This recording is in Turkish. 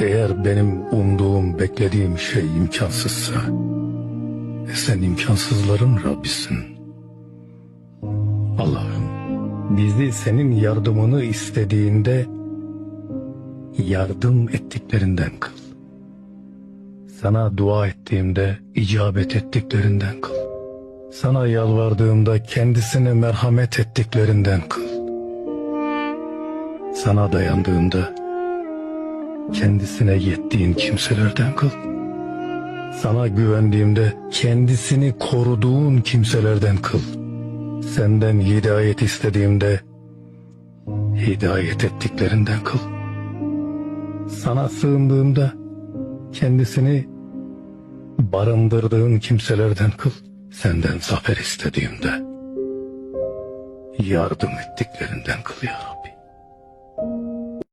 Eğer benim umduğum, beklediğim şey imkansızsa, e sen imkansızların Rabbisin. Allah'ım, bizi senin yardımını istediğinde yardım ettiklerinden kıl. Sana dua ettiğimde icabet ettiklerinden kıl. Sana yalvardığımda kendisine merhamet ettiklerinden kıl. Sana dayandığımda kendisine yettiğin kimselerden kıl. Sana güvendiğimde kendisini koruduğun kimselerden kıl. Senden hidayet istediğimde hidayet ettiklerinden kıl. Sana sığındığımda kendisini barındırdığın kimselerden kıl. Senden zafer istediğimde yardım ettiklerinden kıl ya Rabbi.